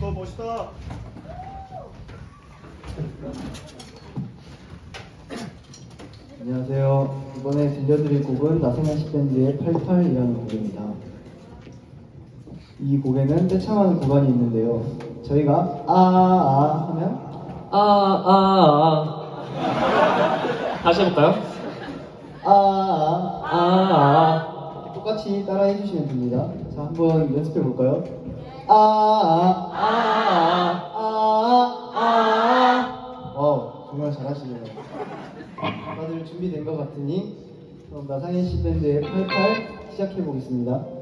어, 멋있다. 안녕하세요. 이번에 들려드릴 곡은 나생한 시밴드의 88이라는 곡입니다. 이 곡에는 떼창하는 구간이 있는데요. 저희가 아아 하면 아, 아, 아. 다시 해볼까요? 아아 아, 똑같이 따라해 주시면 됩니다. 자, 한번 연습해 볼까요? 아, 아, 아, 아. 와우, 정말 잘하시네요. 다들 준비된 것 같으니 그럼 나상현 씨 밴드의 88 시작해 보겠습니다.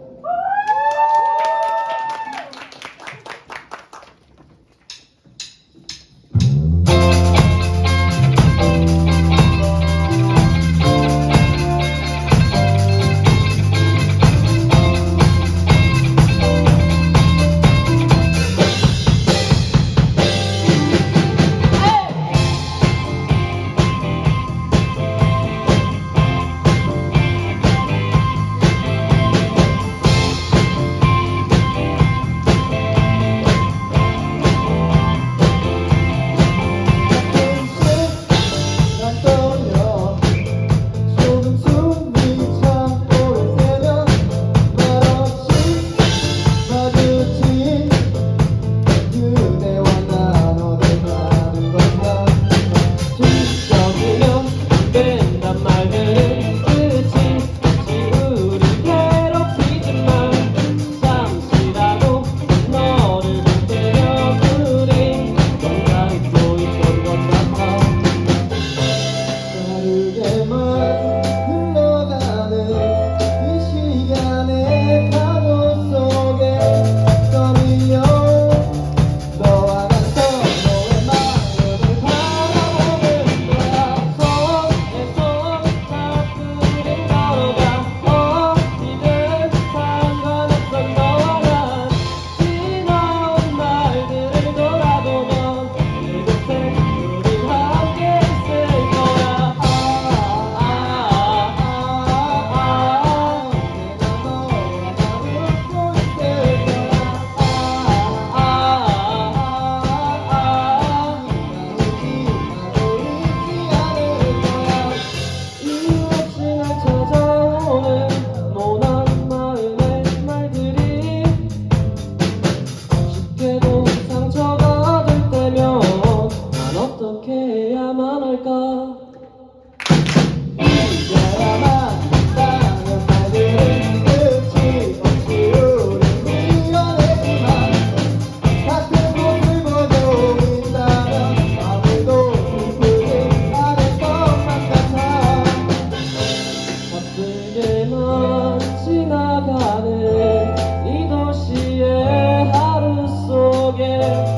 그대만 지나가는 이 도시의 하루 속에